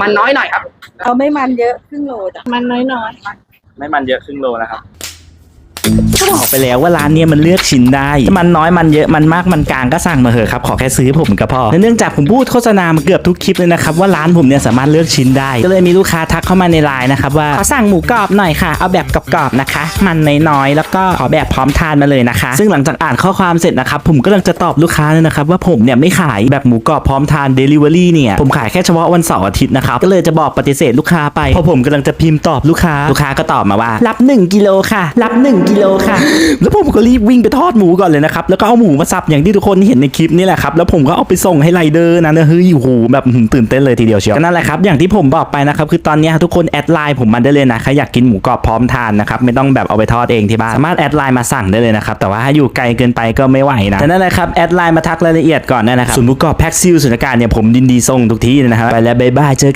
มันน้อยหน่อยครับ เอาไม่มันเยอะครึ่งโลจ้ะมันน้อยไม่มันเยอะครึ่งโลนะครับ ก็บอกไปแล้วว่าร้านเนี้ยมันเลือกชิ้นได้มันน้อยมันเยอะมันมากมันกลางก็สั่งมาเถอะครับ ขอแค่ซื้อผมก็พอและเนื่องจากผมพูดโฆษณามาเกือบทุกคลิปเลยนะครับว่าร้านผมเนี่ยสามารถเลือกชิ้นได้ ก็เลยมีลูกค้าทักเข้ามาในไลน์นะครับว่าขอสั่งหมูกรอบหน่อยค่ะ เอาแบบกรอบๆนะคะ มันน้อยๆแล้วก็ขอแบบพร้อมทานมาเลยนะคะ ซึ่งหลังจากอ่านข้อความเสร็จนะครับผมก็กำลังจะตอบลูกค้าเลยนะครับว่าผมเนี่ยไม่ขายแบบหมูกรอบพร้อมทาน Delivery เนี่ยผมขายแค่เฉพาะวันเสาร์อาทิตย์นะครับก็เลยจะบอกปฏิเสธลูกค้าไปพอผมกำลังจะพิมพ์ตอบลูกค้าลูกค้าก็ตอบมาว่า รับ 1กิโลค่ะ รับ1กิโลค่ะ แล้วผมก็รีบวิ่งไปทอดหมูก่อนเลยนะครับ แล้วก็เอาหมูมาสับอย่างที่ทุกคนเห็นในคลิปนี่แหละครับ แล้วผมก็เอาไปส่งให้ไรเดอร์นะเฮ้ยโอ้โหแบบอื้อหือตื่นเต้นเลยทีเดียวเชียวก็นั่นแหละครับ อย่างที่ผมบอกไปนะครับ คือตอนเนี้ยทุกคนแอดไลน์ผมมาได้เลยนะ ใครอยากกินหมูกรอบพร้อมทานนะครับ ไม่ต้องแบบเอาไปทอดเองที่บ้าน สามารถแอดไลน์มาสั่งได้เลยนะครับ แต่ว่าถ้าอยู่ไกลเกินไปก็ไม่ไหวนะแต่นั่นแหละครับ แอดไลน์มาทักรายละเอียดก่อนได้นะครับส่วนหมูกรอบแพ็กซิลสุนทรการเนี่ยผมดินดีส่งทุกที่เลยนะครับไปแล้วบ๊ายบายเจอกัน